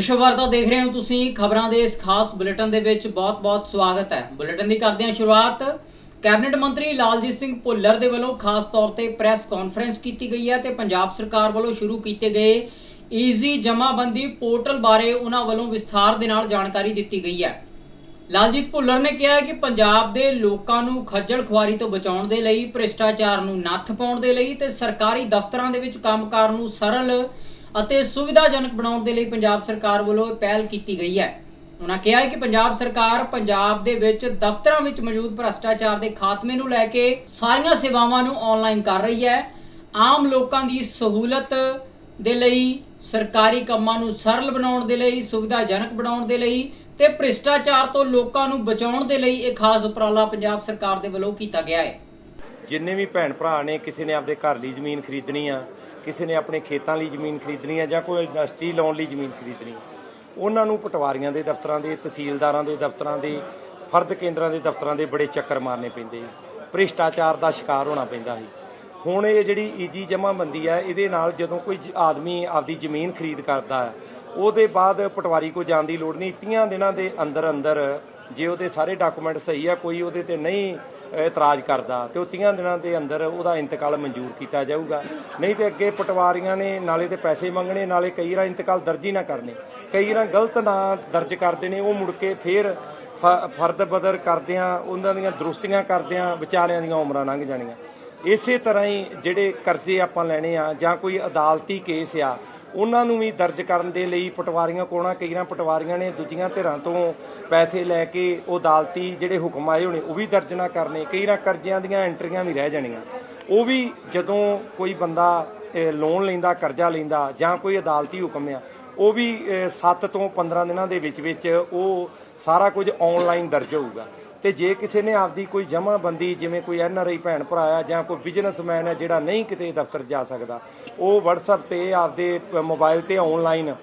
ਵਿਸ਼ਵ ਵਾਰਤਾ ਦੇਖ ਰਹੇ ਹੋ ਤੁਸੀਂ ਖਬਰਾਂ ਦੇ ਇਸ ਖਾਸ ਬੁਲੇਟਿਨ ਦੇ ਵਿੱਚ ਬਹੁਤ-ਬਹੁਤ ਸਵਾਗਤ ਹੈ। ਬੁਲੇਟਿਨ ਦੀ ਕਰਦੇ ਹਾਂ ਸ਼ੁਰੂਆਤ। ਕੈਬਨਿਟ ਮੰਤਰੀ ਲਾਲਜੀਤ ਸਿੰਘ ਭੁੱਲਰ ਦੇ ਵੱਲੋਂ ਖਾਸ ਤੌਰ ਤੇ ਪ੍ਰੈਸ ਕਾਨਫਰੰਸ ਕੀਤੀ ਗਈ ਹੈ ਤੇ ਪੰਜਾਬ ਸਰਕਾਰ ਵੱਲੋਂ ਸ਼ੁਰੂ ਕੀਤੇ ਗਏ ਈਜ਼ੀ ਜਮਾਬੰਦੀ ਪੋਰਟਲ ਬਾਰੇ ਉਹਨਾਂ ਵੱਲੋਂ ਵਿਸਥਾਰ ਦੇ ਨਾਲ ਜਾਣਕਾਰੀ ਦਿੱਤੀ ਗਈ ਹੈ। ਲਾਲਜੀਤ ਭੁੱਲਰ ਨੇ ਕਿਹਾ ਹੈ ਕਿ ਪੰਜਾਬ ਦੇ ਲੋਕਾਂ ਨੂੰ ਖੱਜਲ ਖੁਆਰੀ ਤੋਂ ਬਚਾਉਣ ਦੇ ਲਈ, ਭ੍ਰਿਸ਼ਟਾਚਾਰ ਨੂੰ ਨੱਥ ਪਾਉਣ ਦੇ ਲਈ ਤੇ ਸਰਕਾਰੀ ਦਫ਼ਤਰਾਂ ਦੇ ਵਿੱਚ ਕੰਮਕਾਰ ਨੂੰ ਸਰਲ ਅਤੇ ਸੁਵਿਧਾਜਨਕ ਬਣਾਉਣ ਦੇ ਲਈ ਪੰਜਾਬ ਸਰਕਾਰ ਵੱਲੋਂ ਪਹਿਲ ਕੀਤੀ ਗਈ ਹੈ। ਉਹਨਾਂ ਕਿਹਾ ਹੈ ਕਿ ਪੰਜਾਬ ਸਰਕਾਰ ਪੰਜਾਬ ਦੇ ਵਿੱਚ ਦਫ਼ਤਰਾਂ ਵਿੱਚ ਮੌਜੂਦ ਭ੍ਰਿਸ਼ਟਾਚਾਰ ਦੇ ਖਾਤਮੇ ਨੂੰ ਲੈ ਕੇ ਸਾਰੀਆਂ ਸੇਵਾਵਾਂ ਨੂੰ ਆਨਲਾਈਨ ਕਰ ਰਹੀ ਹੈ। ਆਮ ਲੋਕਾਂ ਦੀ ਸਹੂਲਤ ਦੇ ਲਈ, ਸਰਕਾਰੀ ਕੰਮਾਂ ਨੂੰ ਸਰਲ ਬਣਾਉਣ ਦੇ ਲਈ, ਸੁਵਿਧਾਜਨਕ ਬਣਾਉਣ ਦੇ ਲਈ ਤੇ ਭ੍ਰਿਸ਼ਟਾਚਾਰ ਤੋਂ ਲੋਕਾਂ ਨੂੰ ਬਚਾਉਣ ਦੇ ਲਈ ਇਹ ਖਾਸ ਉਪਰਾਲਾ ਪੰਜਾਬ ਸਰਕਾਰ ਦੇ ਵੱਲੋਂ ਕੀਤਾ ਗਿਆ ਹੈ। ਜਿੰਨੇ ਵੀ ਭੈਣ ਭਰਾ ਨੇ, ਕਿਸੇ ਨੇ ਆਪਣੇ ਘਰ ਲਈ ਜ਼ਮੀਨ ਖਰੀਦਣੀ ਆ ਕਿਸੇ ਨੇ ਆਪਣੇ ਖੇਤਾਂ ਲਈ ਜ਼ਮੀਨ ਖਰੀਦਣੀ ਹੈ ਜਾਂ ਕੋਈ ਇੰਡਸਟਰੀ ਲਾਉਣ ਲਈ ਜ਼ਮੀਨ ਖਰੀਦਣੀ। ਉਹਨਾਂ ਨੂੰ ਪਟਵਾਰੀਆਂ ਦੇ ਦਫ਼ਤਰਾਂ ਦੇ, ਤਹਿਸੀਲਦਾਰਾਂ ਦੇ ਦਫ਼ਤਰਾਂ ਦੇ, ਫਰਦ ਕੇਂਦਰਾਂ ਦੇ ਦਫ਼ਤਰਾਂ ਦੇ ਬੜੇ ਚੱਕਰ ਮਾਰਨੇ ਪੈਂਦੇ ਭ੍ਰਿਸ਼ਟਾਚਾਰ ਦਾ ਸ਼ਿਕਾਰ ਹੋਣਾ ਪੈਂਦਾ ਸੀ। ਹੁਣ ਇਹ ਜਿਹੜੀ ਈਜੀ ਜਮ੍ਹਾਂਬੰਦੀ ਹੈ ਇਹਦੇ ਨਾਲ ਜਦੋਂ ਕੋਈ ਆਦਮੀ ਆਪਦੀ ਜ਼ਮੀਨ ਖਰੀਦ ਕਰਦਾ ਹੈ, ਉਹਦੇ ਬਾਅਦ ਪਟਵਾਰੀ ਕੋ ਜਾਣ ਦੀ ਲੋੜ ਨਹੀਂ। 30 ਦਿਨਾਂ ਦੇ ਅੰਦਰ ਅੰਦਰ ਜੇ ਉਹਦੇ ਸਾਰੇ ਡਾਕੂਮੈਂਟ ਸਹੀ ਆ, ਕੋਈ ਉਹਦੇ ਤੇ ਨਹੀਂ ਇਤਰਾਜ਼ ਕਰਦਾ। ਤੇ ਉਹ 30 ਦਿਨਾਂ ਦੇ ਅੰਦਰ ਉਹਦਾ ਇੰਤਕਾਲ ਮਨਜ਼ੂਰ ਕੀਤਾ ਜਾਊਗਾ। ਨਹੀਂ ਤੇ ਅੱਗੇ ਪਟਵਾਰੀਆਂ ਨੇ ਨਾਲੇ ਤੇ ਪੈਸੇ ਮੰਗਣੇ, ਨਾਲੇ ਕਈ ਵਾਰ ਇੰਤਕਾਲ ਦਰਜ ਹੀ ਨਾ ਕਰਨੇ। ਕਈ ਵਾਰ ਗਲਤ ਨਾਂ ਦਰਜ ਕਰਦੇ ਨੇ ਉਹ ਮੁੜ ਕੇ ਫੇਰ ਫ- ਫਰਦ ਬਦਰ ਕਰਦਿਆਂ, ਉਹਨਾਂ ਦੀਆਂ ਦਰੁਸਤੀਆਂ ਕਰਦਿਆਂ ਵਿਚਾਰਿਆਂ ਦੀਆਂ ਉਮਰਾਂ ਲੰਘ ਜਾਣੀਆਂ। ਇਸੇ ਤਰ੍ਹਾਂ ਹੀ ਜਿਹੜੇ ਕਰਜ਼ੇ ਆਪਾਂ ਲੈਣੇ ਆ ਜਾਂ ਕੋਈ ਅਦਾਲਤੀ ਕੇਸ ਆ ਉਹਨਾਂ ਨੂੰ ਵੀ ਦਰਜ ਕਰਨ ਦੇ ਲਈ ਪਟਵਾਰੀਆਂ ਕੋਣਾ ਕਈਆਂ ਪਟਵਾਰੀਆਂ ਨੇ ਦੂਜੀਆਂ ਧਿਰਾਂ ਤੋਂ ਪੈਸੇ ਲੈ ਕੇ ਉਹ ਅਦਾਲਤੀ ਜਿਹੜੇ ਹੁਕਮ ਆਏ ਹੋਣੇ, ਉਹ ਵੀ ਦਰਜ ਨਾ ਕਰਨੇ, ਕਈਆਂ ਕਰਜ਼ਿਆਂ ਦੀਆਂ ਐਂਟਰੀਆਂ ਵੀ ਰਹਿ ਜਾਣੀਆਂ। ਉਹ ਵੀ ਜਦੋਂ ਕੋਈ ਬੰਦਾ ਲੋਨ ਲੈਂਦਾ, ਕਰਜ਼ਾ ਲੈਂਦਾ ਜਾਂ ਕੋਈ ਅਦਾਲਤੀ ਹੁਕਮ ਆ, ਉਹ ਵੀ 7 ਤੋਂ 15 ਦਿਨਾਂ ਦੇ ਵਿੱਚ ਵਿੱਚ ਉਹ ਸਾਰਾ ਕੁਝ ਆਨਲਾਈਨ ਦਰਜ ਹੋਊਗਾ। ਤੇ ਜੇ ਕਿਸੇ ਨੇ ਆਪਦੀ ਕੋਈ ਜਮ੍ਹਾਂਬੰਦੀ ਜਿਵੇਂ ਕੋਈ ਐਨ ਆਰ ਆਈ ਭੈਣ ਭਰਾ ਆ ਜਾਂ ਕੋਈ ਬਿਜ਼ਨਸਮੈਨ ਹੈ ਜਿਹੜਾ ਨਹੀਂ ਕਿਤੇ ਦਫ਼ਤਰ ਜਾ ਸਕਦਾ, ਉਹ WhatsApp ਤੇ ਆਪਦੇ ਪ- ਮੋਬਾਈਲ ਤੇ ਆਨਲਾਈਨ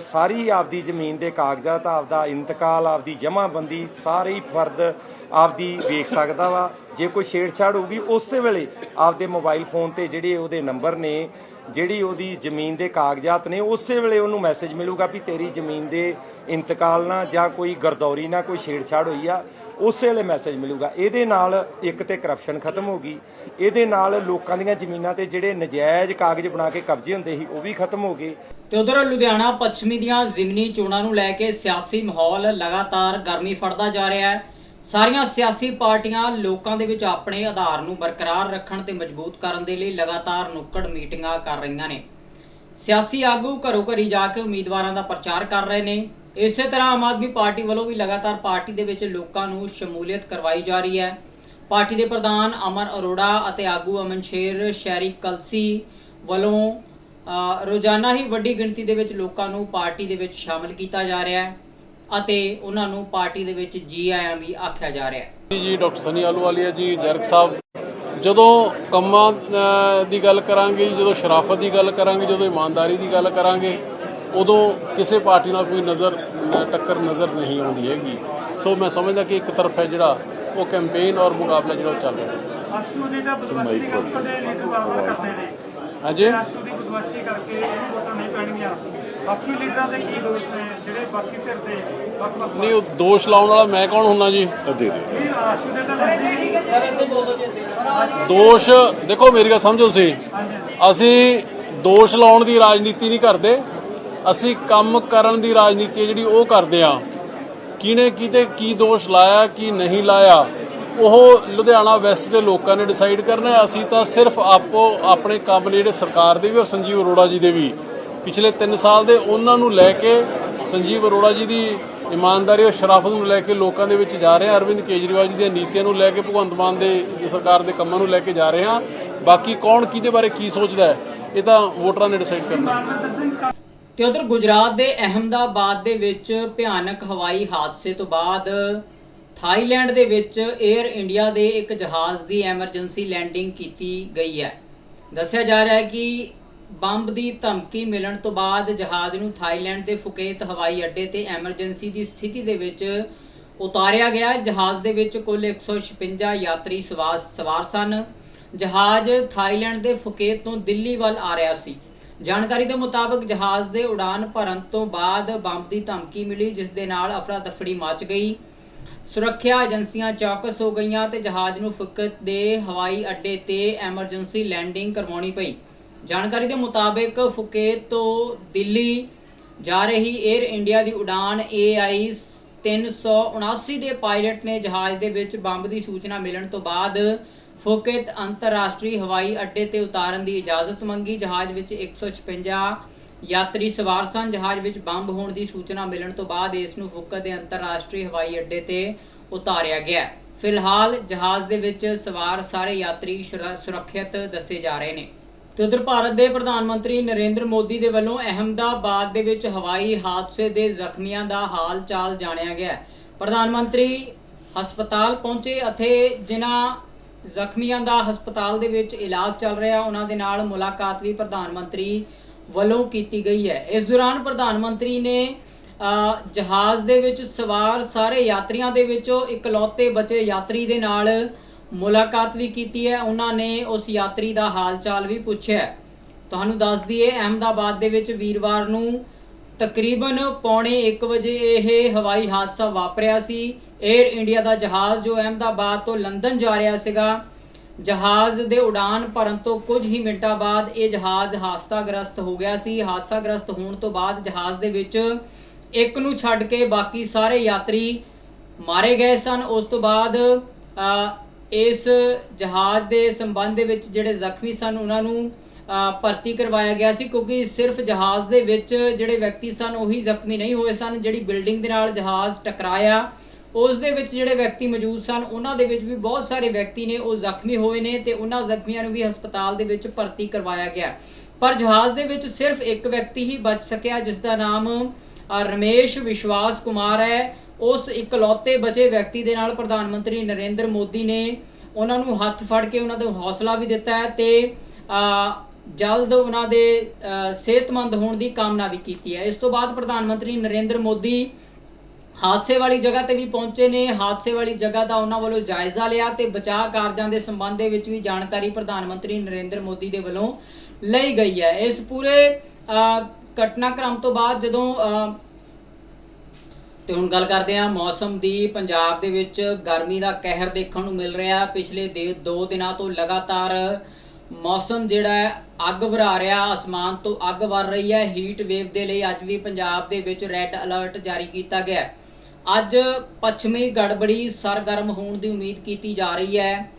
ਸਾਰੀ ਆਪਦੀ ਜ਼ਮੀਨ ਦੇ ਕਾਗਜ਼ਾਤ, ਆਪਦਾ ਇੰਤਕਾਲ, ਆਪਦੀ ਜਮ੍ਹਾਂਬੰਦੀ ਸਾਰੇ ਹੀ ਫਰਦ ਆਪਦੀ ਵੇਖ ਸਕਦਾ ਵਾ। ਜੇ ਕੋਈ ਛੇੜਛਾੜ ਹੋਊਗੀ, ਉਸੇ ਵੇਲੇ ਆਪਦੇ ਮੋਬਾਈਲ ਫੋਨ ਤੇ ਜਿਹੜੇ ਉਹਦੇ ਨੰਬਰ ਨੇ, ਜਿਹੜੀ ਉਹਦੀ ਜ਼ਮੀਨ ਦੇ ਕਾਗਜ਼ਾਤ ਨੇ, ਉਸੇ ਵੇਲੇ ਉਹਨੂੰ ਮੈਸੇਜ ਮਿਲੂਗਾ ਵੀ ਤੇਰੀ ਜ਼ਮੀਨ ਦੇ ਇੰਤਕਾਲ ਨਾਲ ਜਾਂ ਕੋਈ ਗਰਦੌਰੀ ਨਾਲ ਕੋਈ ਛੇੜਛਾੜ ਹੋਈ ਆ। ਉਸੇ ਵੇਲੇ ਮੈਸੇਜ ਮਿਲੂਗਾ। ਇਹਦੇ ਨਾਲ ਇੱਕ ਤੇ ਕਰਪਸ਼ਨ ਖਤਮ ਹੋ ਗਈ। ਇਹਦੇ ਨਾਲ ਲੋਕਾਂ ਦੀਆਂ ਜ਼ਮੀਨਾਂ ਤੇ ਜਿਹੜੇ ਨਜਾਇਜ਼ ਕਾਗਜ਼ ਬਣਾ ਕੇ ਕਬਜ਼ੇ ਹੁੰਦੇ ਸੀ, ਉਹ ਵੀ ਖਤਮ ਹੋ ਗਏ। ਤੇ ਉਧਰ ਲੁਧਿਆਣਾ ਪੱਛਮੀ ਦੀਆਂ ਜ਼ਿਮਨੀ ਚੋਣਾਂ ਨੂੰ ਲੈ ਕੇ ਸਿਆਸੀ ਮਾਹੌਲ ਲਗਾਤਾਰ ਗਰਮੀ ਫੜਦਾ ਜਾ ਰਿਹਾ ਹੈ। ਸਾਰੀਆਂ ਸਿਆਸੀ ਪਾਰਟੀਆਂ ਲੋਕਾਂ ਦੇ ਵਿੱਚ ਆਪਣੇ ਆਧਾਰ ਨੂੰ ਬਰਕਰਾਰ ਰੱਖਣ ਤੇ ਮਜ਼ਬੂਤ ਕਰਨ ਦੇ ਲਈ ਲਗਾਤਾਰ ਨੁੱਕੜ ਮੀਟਿੰਗਾਂ ਕਰ ਰਹੀਆਂ ਨੇ। ਸਿਆਸੀ ਆਗੂ ਘਰੋ ਘਰੀ ਜਾ ਕੇ ਉਮੀਦਵਾਰਾਂ ਦਾ ਪ੍ਰਚਾਰ ਕਰ ਰਹੇ ਨੇ। ਇਸੇ ਤਰ੍ਹਾਂ ਆਮ ਆਦਮੀ ਪਾਰਟੀ ਵੱਲੋਂ ਵੀ ਲਗਾਤਾਰ ਪਾਰਟੀ ਦੇ ਵਿੱਚ ਲੋਕਾਂ ਨੂੰ ਸ਼ਮੂਲੀਅਤ ਕਰਵਾਈ ਜਾ ਰਹੀ ਹੈ। ਪਾਰਟੀ ਦੇ ਪ੍ਰਧਾਨ ਅਮਰ ਅਰੋੜਾ ਅਤੇ ਆਗੂ ਅਮਨ ਸ਼ੇਰ, ਸ਼ਹਿਰੀ ਕਲਸੀ ਵੱਲੋਂ ਰੋਜ਼ਾਨਾ ਹੀ ਵੱਡੀ ਗਿਣਤੀ ਦੇ ਵਿੱਚ ਲੋਕਾਂ ਨੂੰ ਪਾਰਟੀ ਦੇ ਵਿੱਚ ਸ਼ਾਮਲ ਕੀਤਾ ਜਾ ਰਿਹਾ ਹੈ ਅਤੇ ਉਹਨਾਂ ਨੂੰ ਪਾਰਟੀ ਦੇ ਵਿੱਚ ਜੀ ਆਇਆਂ ਵੀ ਆਖਿਆ ਜਾ ਰਿਹਾ ਹੈ। ਜੀ, ਡਾਕਟਰ ਸਨੀ ਆਲੂਵਾਲੀਆ ਜੀ, ਜਰਗ ਸਾਹਿਬ, ਜਦੋਂ ਕੰਮਾਂ ਦੀ ਗੱਲ ਕਰਾਂਗੇ, ਜਦੋਂ ਸ਼ਰਾਫਤ ਦੀ ਗੱਲ ਕਰਾਂਗੇ, ਜਦੋਂ ਇਮਾਨਦਾਰੀ ਦੀ ਗੱਲ ਕਰਾਂਗੇ ਉਦੋਂ ਕਿਸੇ ਪਾਰਟੀ ਨਾਲ ਕੋਈ ਨਜ਼ਰ ਟੱਕਰ ਨਜ਼ਰ ਨਹੀਂ ਆਉਂਦੀ ਹੈਗੀ। ਸੋ ਮੈਂ ਸਮਝਦਾ ਕਿ ਇੱਕ ਤਰਫ ਹੈ ਜਿਹੜਾ ਉਹ ਕੈਂਪੇਨ ਔਰ ਮੁਕਾਬਲਾ ਜਿਹੜਾ ਉਹ ਚੱਲ ਰਿਹਾ ਹੈ। ਆਸ਼ੂ ਦੀ ਤਾਂ ਬਦਮਾਸ਼ੀ ਦੀ ਗੱਲ ਕਦੇ ਲੀਡਰ ਵਾਰ ਕਰਦੇ ਨੇ। ਹਾਂਜੀ? ਆਸ਼ੂ ਦੀ ਬਦਮਾਸ਼ੀ ਕਰਕੇ ਇਹ ਵੋਟਾਂ ਨਹੀਂ ਪੈਣਗੀਆਂ। ਬਾਕੀ ਲੀਡਰਾਂ ਦੇ ਕੀ ਦੋਸ਼ ਨੇ ਜਿਹੜੇ ਬਾਕੀ ਧਿਰ ਦੇ ਨਹੀਂ ਉਹ ਦੋਸ਼ ਲਾਉਣ ਵਾਲਾ ਮੈਂ ਕੌਣ ਹੁੰਨਾ ਜੀ? ਇਹ ਆਸ਼ੂ ਦੇ। ਤਾਂ ਲੈਂਦੇ ਨਹੀਂ ਦੋਸ਼ ਦੇਖੋ ਮੇਰੀ ਗੱਲ ਸਮਝੋ ਤੁਸੀਂ। ਅਸੀਂ ਦੋਸ਼ ਲਾਉਣ ਦੀ ਰਾਜਨੀਤੀ ਨਹੀਂ ਕਰਦੇ। ਅਸੀਂ ਕੰਮ ਕਰਨ ਦੀ ਰਾਜਨੀਤੀ ਹੈ ਜਿਹੜੀ ਉਹ ਕਰਦੇ ਆ ਕਿਹਨੇ ਕਿਤੇ ਕੀ ਦੋਸ਼ ਲਾਇਆ, ਕੀ ਨਹੀਂ ਲਾਇਆ, ਉਹ ਲੁਧਿਆਣਾ ਵੈਸਟ ਦੇ ਲੋਕਾਂ ਨੇ ਡਿਸਾਈਡ ਕਰਨਾ ਅਸੀਂ ਤਾਂ ਸਿਰਫ ਆਪੋ ਆਪਣੇ ਕੰਮ ਨੇ ਜਿਹੜੇ ਸਰਕਾਰ ਦੇ ਵੀ ਔਰ ਸੰਜੀਵ ਅਰੋੜਾ ਜੀ ਦੇ ਵੀ। ਪਿਛਲੇ 3 ਸਾਲ ਦੇ ਉਹਨਾਂ ਨੂੰ ਲੈ ਕੇ ਸੰਜੀਵ ਅਰੋੜਾ ਜੀ ਦੀ ਇਮਾਨਦਾਰੀ ਔਰ ਸ਼ਰਾਫਤ ਨੂੰ ਲੈ ਕੇ ਲੋਕਾਂ ਦੇ ਵਿੱਚ ਜਾ ਰਹੇ ਹਾਂ। ਅਰਵਿੰਦ ਕੇਜਰੀਵਾਲ ਜੀ ਦੀਆਂ ਨੀਤੀਆਂ ਨੂੰ ਲੈ ਕੇ ਭਗਵੰਤ ਮਾਨ ਦੇ ਸਰਕਾਰ ਦੇ ਕੰਮਾਂ ਨੂੰ ਲੈ ਕੇ ਜਾ ਰਹੇ ਹਾਂ। ਬਾਕੀ ਕੌਣ ਕਿਹਦੇ ਬਾਰੇ ਕੀ ਸੋਚਦਾ ਹੈ, ਇਹ ਤਾਂ ਵੋਟਰਾਂ ਨੇ ਡਿਸਾਈਡ ਕਰਨਾ ਤੇ ਉਧਰ ਗੁਜਰਾਤ ਦੇ ਅਹਮਦਾਬਾਦ ਦੇ ਵਿੱਚ ਭਿਆਨਕ ਹਵਾਈ ਹਾਦਸੇ ਤੋਂ ਬਾਅਦ ਥਾਈਲੈਂਡ ਦੇ ਵਿੱਚ 에ਅਰ ਇੰਡੀਆ ਦੇ ਇੱਕ ਜਹਾਜ਼ ਦੀ ਐਮਰਜੈਂਸੀ ਲੈਂਡਿੰਗ ਕੀਤੀ ਗਈ ਹੈ। ਦੱਸਿਆ ਜਾ ਰਿਹਾ ਹੈ ਕਿ ਬੰਬ ਦੀ ਧਮਕੀ ਮਿਲਣ ਤੋਂ ਬਾਅਦ ਜਹਾਜ਼ ਨੂੰ ਥਾਈਲੈਂਡ ਦੇ ਫੁਕੇਤ ਹਵਾਈ ਅੱਡੇ ਤੇ ਐਮਰਜੈਂਸੀ ਦੀ ਸਥਿਤੀ ਦੇ ਵਿੱਚ ਉਤਾਰਿਆ ਗਿਆ ਜਹਾਜ਼ ਦੇ ਵਿੱਚ ਕੁੱਲ 156 ਯਾਤਰੀ ਸਵਾਰ ਸਵਾਰ ਸਨ। ਜਹਾਜ਼ ਥਾਈਲੈਂਡ ਦੇ ਫੁਕੇਤ ਤੋਂ ਦਿੱਲੀ ਵੱਲ ਆ ਰਿਹਾ ਸੀ। ਜਾਣਕਾਰੀ ਦੇ ਮੁਤਾਬਕ ਜਹਾਜ਼ ਦੇ ਉਡਾਨ ਭਰਨ ਤੋਂ ਬਾਅਦ ਬੰਬ ਦੀ ਧਮਕੀ ਮਿਲੀ, ਜਿਸ ਦੇ ਨਾਲ ਅਫਰਾ ਤਫੜੀ ਮਚ ਗਈ। ਸੁਰੱਖਿਆ ਏਜੰਸੀਆਂ ਚੌਕਸ ਹੋ ਗਈਆਂ ਤੇ ਜਹਾਜ਼ ਨੂੰ ਫੁਕਤ ਦੇ ਹਵਾਈ ਅੱਡੇ ਤੇ ਐਮਰਜੈਂਸੀ ਲੈਂਡਿੰਗ ਕਰਵਾਉਣੀ ਪਈ। ਜਾਣਕਾਰੀ ਦੇ ਮੁਤਾਬਕ ਫੁਕੇਤ ਤੋਂ ਦਿੱਲੀ ਜਾ ਰਹੀ 에ਅਰ ਇੰਡੀਆ ਦੀ ਉਡਾਨ AI 379 ਦੇ ਪਾਇਲਟ ਨੇ ਜਹਾਜ਼ ਦੇ ਵਿੱਚ ਬੰਬ ਦੀ ਸੂਚਨਾ ਮਿਲਣ ਤੋਂ ਬਾਅਦ ਫੁਕੇਤ ਅੰਤਰਰਾਸ਼ਟਰੀ ਹਵਾਈ ਅੱਡੇ ਤੇ ਉਤਾਰਨ ਦੀ ਇਜਾਜ਼ਤ ਮੰਗੀ। ਜਹਾਜ਼ ਵਿੱਚ 156 ਯਾਤਰੀ ਸਵਾਰ ਸਨ। ਜਹਾਜ਼ ਵਿੱਚ ਬੰਬ ਹੋਣ ਦੀ ਸੂਚਨਾ ਮਿਲਣ ਤੋਂ ਬਾਅਦ ਇਸ ਨੂੰ ਫੁਕਤ ਦੇ ਅੰਤਰਰਾਸ਼ਟਰੀ ਹਵਾਈ ਅੱਡੇ ਤੇ ਉਤਾਰਿਆ ਗਿਆ। ਫਿਲਹਾਲ ਜਹਾਜ਼ ਦੇ ਵਿੱਚ ਸਵਾਰ ਸਾਰੇ ਯਾਤਰੀ ਸੁਰ- ਸੁਰੱਖਿਅਤ ਦੱਸੇ ਜਾ ਰਹੇ ਨੇ। ਤੇ ਉਧਰ ਭਾਰਤ ਦੇ ਪ੍ਰਧਾਨ ਮੰਤਰੀ ਨਰਿੰਦਰ ਮੋਦੀ ਦੇ ਵੱਲੋਂ ਅਹਿਮਦਾਬਾਦ ਦੇ ਵਿੱਚ ਹਵਾਈ ਹਾਦਸੇ ਦੇ ਜ਼ਖਮੀਆਂ ਦਾ ਹਾਲ ਚਾਲ ਜਾਣਿਆ ਗਿਆ। ਪ੍ਰਧਾਨ ਮੰਤਰੀ ਹਸਪਤਾਲ ਪਹੁੰਚੇ ਅਤੇ ਜਿਨ੍ਹਾਂ ਜ਼ਖਮੀਆਂ ਦਾ ਹਸਪਤਾਲ ਦੇ ਵਿੱਚ ਇਲਾਜ ਚੱਲ ਰਿਹਾ। ਉਹਨਾਂ ਦੇ ਨਾਲ ਮੁਲਾਕਾਤ ਵੀ ਪ੍ਰਧਾਨ ਮੰਤਰੀ ਵੱਲੋਂ ਕੀਤੀ ਗਈ ਹੈ। ਇਸ ਦੌਰਾਨ ਪ੍ਰਧਾਨ ਮੰਤਰੀ ਨੇ ਜਹਾਜ਼ ਦੇ ਵਿੱਚ ਸਵਾਰ ਸਾਰੇ ਯਾਤਰੀਆਂ ਦੇ ਵਿੱਚੋਂ ਇਕਲੌਤੇ ਬਚੇ ਯਾਤਰੀ ਦੇ ਨਾਲ ਮੁਲਾਕਾਤ ਵੀ ਕੀਤੀ ਹੈ। ਉਹਨਾਂ ਨੇ ਉਸ ਯਾਤਰੀ ਦਾ ਹਾਲ ਚਾਲ ਵੀ ਪੁੱਛਿਆ ਤੁਹਾਨੂੰ ਦੱਸ ਦਈਏ, ਅਹਿਮਦਾਬਾਦ ਦੇ ਵਿੱਚ ਵੀਰਵਾਰ ਨੂੰ ਤਕਰੀਬਨ ਪੌਣੇ 1 ਵਜੇ ਇਹ ਹਵਾਈ ਹਾਦਸਾ ਵਾਪਰਿਆ ਸੀ। 에ਅਰ ਇੰਡੀਆ ਦਾ ਜਹਾਜ਼ ਜੋ ਅਹਿਮਦਾਬਾਦ ਤੋਂ ਲੰਡਨ ਜਾ ਰਿਹਾ ਸੀਗਾ, ਜਹਾਜ਼ ਦੇ ਉਡਾਨ ਭਰਨ ਤੋਂ ਕੁਝ ਹੀ ਮਿੰਟਾਂ ਬਾਅਦ ਇਹ ਜਹਾਜ਼ ਹਾਦਸਾਗ੍ਰਸਤ ਹੋ ਗਿਆ ਸੀ। ਹਾਦਸਾਗ੍ਰਸਤ ਹੋਣ ਤੋਂ ਬਾਅਦ ਜਹਾਜ਼ ਦੇ ਵਿੱਚ ਇੱਕ ਨੂੰ ਛੱਡ ਕੇ ਬਾਕੀ ਸਾਰੇ ਯਾਤਰੀ ਮਾਰੇ ਗਏ ਸਨ। ਉਸ ਤੋਂ ਬਾਅਦ ਇਸ ਜਹਾਜ਼ ਦੇ ਸੰਬੰਧ ਦੇ ਵਿੱਚ ਜਿਹੜੇ ਜ਼ਖਮੀ ਸਨ, ਉਹਨਾਂ ਨੂੰ ਭਰਤੀ ਕਰਵਾਇਆ ਗਿਆ ਸੀ ਕਿਉਂਕਿ ਸਿਰਫ ਜਹਾਜ਼ ਦੇ ਵਿੱਚ ਜਿਹੜੇ ਵਿਅਕਤੀ ਸਨ, ਉਹੀ ਜ਼ਖਮੀ ਨਹੀਂ ਹੋਏ ਸਨ। ਜਿਹੜੀ ਬਿਲਡਿੰਗ ਦੇ ਨਾਲ ਜਹਾਜ਼ ਟਕਰਾਇਆ ਉਸ ਦੇ ਵਿੱਚ ਜਿਹੜੇ ਵਿਅਕਤੀ ਮੌਜੂਦ ਸਨ, ਉਹਨਾਂ ਦੇ ਵਿੱਚ ਵੀ ਬਹੁਤ ਸਾਰੇ ਵਿਅਕਤੀ ਨੇ, ਉਹ ਜ਼ਖਮੀ ਹੋਏ ਨੇ ਤੇ ਉਹਨਾਂ ਜ਼ਖਮੀਆਂ ਨੂੰ ਵੀ ਹਸਪਤਾਲ ਦੇ ਵਿੱਚ ਭਰਤੀ ਕਰਵਾਇਆ ਗਿਆ। ਪਰ ਜਹਾਜ਼ ਦੇ ਵਿੱਚ ਸਿਰਫ ਇੱਕ ਵਿਅਕਤੀ ਹੀ ਬਚ ਸਕਿਆ, ਜਿਸ ਦਾ ਨਾਮ ਰਮੇਸ਼ ਵਿਸ਼ਵਾਸ ਕੁਮਾਰ ਹੈ। ਉਸ ਇਕਲੌਤੇ ਬਚੇ ਵਿਅਕਤੀ ਦੇ ਨਾਲ ਪ੍ਰਧਾਨ ਮੰਤਰੀ ਨਰਿੰਦਰ ਮੋਦੀ ਨੇ ਉਹਨਾਂ ਨੂੰ ਹੱਥ ਫੜ ਕੇ ਉਹਨਾਂ ਦਾ ਹੌਸਲਾ ਵੀ ਦਿੱਤਾ ਹੈ ਤੇ ਜਲਦ ਉਹਨਾਂ ਦੇ ਸਿਹਤਮੰਦ ਹੋਣ ਦੀ ਕਾਮਨਾ ਵੀ ਕੀਤੀ ਹੈ। ਇਸ ਤੋਂ ਬਾਅਦ ਪ੍ਰਧਾਨ ਮੰਤਰੀ ਨਰਿੰਦਰ ਮੋਦੀ ਹਾਦਸੇ ਵਾਲੀ ਜਗ੍ਹਾ ਤੇ ਵੀ ਪਹੁੰਚੇ ਨੇ। ਹਾਦਸੇ ਵਾਲੀ ਜਗ੍ਹਾ ਦਾ ਉਹਨਾਂ ਵੱਲੋਂ ਜਾਇਜ਼ਾ ਲਿਆ ਤੇ ਬਚਾਅ ਕਾਰਜਾਂ ਦੇ ਸੰਬੰਧ ਦੇ ਵਿੱਚ ਵੀ ਜਾਣਕਾਰੀ ਪ੍ਰਧਾਨ ਮੰਤਰੀ ਨਰਿੰਦਰ ਮੋਦੀ ਦੇ ਵੱਲੋਂ ਲਈ ਗਈ ਹੈ। ਇਸ ਪੂਰੇ ਘਟਨਾਕ੍ਰਮ ਤੋਂ ਬਾਅਦ ਜਦੋਂ ਅ, ਤੇ ਹੁਣ ਗੱਲ ਕਰਦੇ ਹਾਂ ਮੌਸਮ ਦੀ। ਪੰਜਾਬ ਦੇ ਵਿੱਚ ਗਰਮੀ ਦਾ ਕਹਿਰ ਦੇਖਣ ਨੂੰ ਮਿਲ ਰਿਹਾ। ਪਿਛਲੇ ਦੇ 2 ਦਿਨਾਂ ਤੋਂ ਲਗਾਤਾਰ ਮੌਸਮ ਜਿਹੜਾ ਹੈ ਅੱਗ ਵਰਾ ਰਿਹਾ। ਅਸਮਾਨ ਤੋਂ ਅੱਗ ਵਰ ਰਹੀ ਹੈ। ਹੀਟ ਵੇਵ ਦੇ ਲਈ ਅੱਜ ਵੀ ਪੰਜਾਬ ਦੇ ਵਿੱਚ ਰੈੱਡ ਅਲਰਟ ਜਾਰੀ ਕੀਤਾ ਗਿਆ ਹੈ। ਅੱਜ ਪੱਛਮੀ ਗੜਬੜੀ ਸਰਗਰਮ ਹੋਣ ਦੀ ਉਮੀਦ ਕੀਤੀ ਜਾ ਰਹੀ ਹੈ।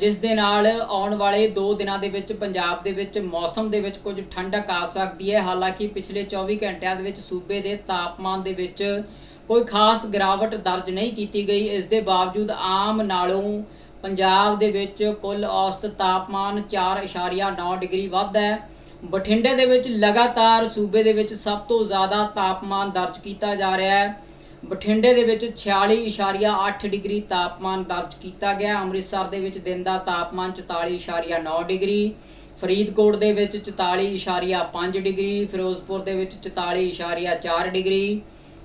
ਜਿਸ ਦੇ ਨਾਲ ਆਉਣ ਵਾਲੇ 2 ਦਿਨਾਂ ਦੇ ਵਿੱਚ ਪੰਜਾਬ ਦੇ ਵਿੱਚ ਮੌਸਮ ਦੇ ਵਿੱਚ ਕੁਝ ਠੰਡਕ ਆ ਸਕਦੀ ਹੈ। ਹਾਲਾਂਕਿ ਪਿਛਲੇ 24 ਘੰਟਿਆਂ ਦੇ ਵਿੱਚ ਸੂਬੇ ਦੇ ਤਾਪਮਾਨ ਦੇ ਵਿੱਚ ਕੋਈ ਖਾਸ ਗਿਰਾਵਟ ਦਰਜ ਨਹੀਂ ਕੀਤੀ ਗਈ। ਇਸ ਦੇ ਬਾਵਜੂਦ ਆਮ ਨਾਲੋਂ ਪੰਜਾਬ ਦੇ ਵਿੱਚ ਕੁੱਲ ਔਸਤ ਤਾਪਮਾਨ 4.9 ਡਿਗਰੀ ਵੱਧ ਹੈ। ਬਠਿੰਡੇ ਦੇ ਵਿੱਚ ਲਗਾਤਾਰ ਸੂਬੇ ਦੇ ਵਿੱਚ ਸਭ ਤੋਂ ਜ਼ਿਆਦਾ ਤਾਪਮਾਨ ਦਰਜ ਕੀਤਾ ਜਾ ਰਿਹਾ ਹੈ। ਬਠਿੰਡੇ ਦੇ ਵਿੱਚ 46.8 ਡਿਗਰੀ ਤਾਪਮਾਨ ਦਰਜ ਕੀਤਾ ਗਿਆ। ਅੰਮ੍ਰਿਤਸਰ ਦੇ ਵਿੱਚ ਦਿਨ ਦਾ ਤਾਪਮਾਨ 44.9 ਡਿਗਰੀ। ਫਰੀਦਕੋਟ ਦੇ ਵਿੱਚ 44.5 ਡਿਗਰੀ। ਫਿਰੋਜ਼ਪੁਰ ਦੇ ਵਿੱਚ 44.4 ਡਿਗਰੀ।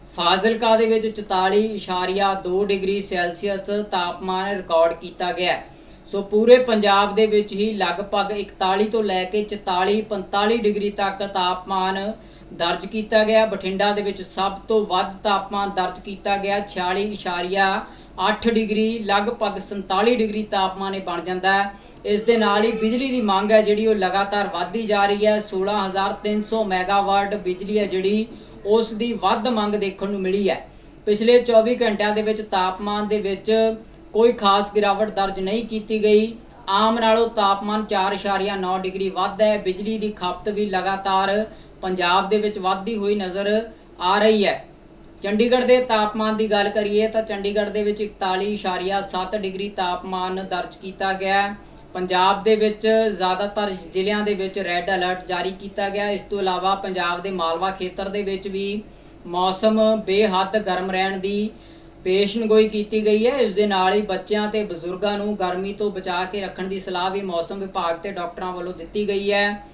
ਫਾਜ਼ਿਲਕਾ ਦੇ ਵਿੱਚ 44.2 ਡਿਗਰੀ ਸੈਲਸੀਅਸ ਤਾਪਮਾਨ ਰਿਕਾਰਡ ਕੀਤਾ ਗਿਆ ਸੋ ਪੂਰੇ ਪੰਜਾਬ ਦੇ ਵਿੱਚ ਹੀ ਲਗਭਗ 41 ਤੋਂ ਲੈ ਕੇ 44 45 ਡਿਗਰੀ ਤੱਕ ਤਾਪਮਾਨ ਦਰਜ ਕੀਤਾ ਗਿਆ। ਬਠਿੰਡਾ ਦੇ ਵਿੱਚ ਸਭ ਤੋਂ ਵੱਧ ਤਾਪਮਾਨ ਦਰਜ ਕੀਤਾ ਗਿਆ। 46.8 ਡਿਗਰੀ, ਲਗਭਗ 47 ਡਿਗਰੀ ਤਾਪਮਾਨ ਇਹ ਬਣ ਜਾਂਦਾ ਹੈ। ਇਸ ਦੇ ਨਾਲ ਹੀ ਬਿਜਲੀ ਦੀ ਮੰਗ ਹੈ ਜਿਹੜੀ, ਉਹ ਲਗਾਤਾਰ ਵਧਦੀ ਜਾ ਰਹੀ ਹੈ। 16300 ਮੈਗਾਵਾਟ ਬਿਜਲੀ ਹੈ ਜਿਹੜੀ, ਉਸ ਦੀ ਵੱਧ ਮੰਗ ਦੇਖਣ ਨੂੰ ਮਿਲੀ ਹੈ। ਪਿਛਲੇ 24 ਘੰਟਿਆਂ ਦੇ ਵਿੱਚ ਤਾਪਮਾਨ ਦੇ ਵਿੱਚ ਕੋਈ ਖਾਸ ਗਿਰਾਵਟ ਦਰਜ ਨਹੀਂ ਕੀਤੀ ਗਈ। ਆਮ ਨਾਲੋਂ ਤਾਪਮਾਨ 4.9 ਡਿਗਰੀ ਵੱਧ ਹੈ। ਬਿਜਲੀ ਦੀ ਖਪਤ ਵੀ ਲਗਾਤਾਰ ਪੰਜਾਬ ਦੇ ਵਿੱਚ ਵੱਧਦੀ ਹੋਈ ਨਜ਼ਰ ਆ ਰਹੀ ਹੈ। ਚੰਡੀਗੜ੍ਹ ਦੇ ਤਾਪਮਾਨ ਦੀ ਗੱਲ ਕਰੀਏ ਤਾਂ ਚੰਡੀਗੜ੍ਹ ਦੇ ਵਿੱਚ 41.7 ਡਿਗਰੀ ਤਾਪਮਾਨ ਦਰਜ ਕੀਤਾ ਗਿਆ ਹੈ। ਪੰਜਾਬ ਦੇ ਵਿੱਚ ਜ਼ਿਆਦਾਤਰ ਜ਼ਿਲ੍ਹਿਆਂ ਦੇ ਵਿੱਚ ਰੈੱਡ ਅਲਰਟ ਜਾਰੀ ਕੀਤਾ ਗਿਆ। ਇਸ ਤੋਂ ਇਲਾਵਾ ਪੰਜਾਬ ਦੇ ਮਾਲਵਾ ਖੇਤਰ ਦੇ ਵਿੱਚ ਵੀ ਮੌਸਮ ਬੇਹੱਦ ਗਰਮ ਰਹਿਣ ਦੀ ਪੇਸ਼ਨਗੋਈ ਕੀਤੀ ਗਈ ਹੈ। ਇਸ ਦੇ ਨਾਲ ਹੀ ਬੱਚਿਆਂ ਤੇ ਬਜ਼ੁਰਗਾਂ ਨੂੰ ਗਰਮੀ ਤੋਂ ਬਚਾ ਕੇ ਰੱਖਣ ਦੀ ਸਲਾਹ ਵੀ ਮੌਸਮ ਵਿਭਾਗ ਤੇ ਡਾਕਟਰਾਂ ਵੱਲੋਂ ਦਿੱਤੀ ਗਈ ਹੈ।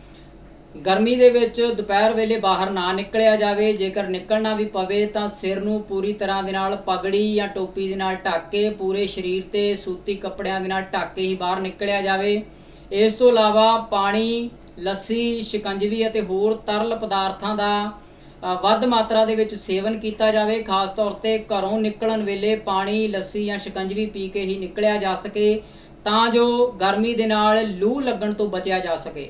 ਗਰਮੀ ਦੇ ਵਿੱਚ ਦੁਪਹਿਰ ਵੇਲੇ ਬਾਹਰ ਨਾ ਨਿਕਲਿਆ ਜਾਵੇ, ਜੇਕਰ ਨਿਕਲਣਾ ਵੀ ਪਵੇ ਤਾਂ ਸਿਰ ਨੂੰ ਪੂਰੀ ਤਰ੍ਹਾਂ ਦੇ ਨਾਲ ਪਗੜੀ ਜਾਂ ਟੋਪੀ ਦੇ ਨਾਲ ਢੱਕ ਕੇ ਪੂਰੇ ਸਰੀਰ ਤੇ ਸੂਤੀ ਕੱਪੜਿਆਂ ਦੇ ਨਾਲ ਢੱਕ ਕੇ ਹੀ ਬਾਹਰ ਨਿਕਲਿਆ ਜਾਵੇ। ਇਸ ਤੋਂ ਇਲਾਵਾ ਪਾਣੀ, ਲੱਸੀ, ਸ਼ਿਕੰਜਵੀ ਅਤੇ ਹੋਰ ਤਰਲ ਪਦਾਰਥਾਂ ਦਾ ਵੱਧ ਮਾਤਰਾ ਦੇ ਵਿੱਚ ਸੇਵਨ ਕੀਤਾ ਜਾਵੇ। ਖਾਸ ਤੌਰ ਤੇ ਘਰੋਂ ਨਿਕਲਣ ਵੇਲੇ ਪਾਣੀ, ਲੱਸੀ ਜਾਂ ਸ਼ਿਕੰਜਵੀ ਪੀ ਕੇ ਹੀ ਨਿਕਲਿਆ ਜਾ ਸਕੇ, ਤਾਂ ਜੋ ਗਰਮੀ ਦੇ ਨਾਲ ਲੂ ਲੱਗਣ ਤੋਂ ਬਚਿਆ ਜਾ ਸਕੇ।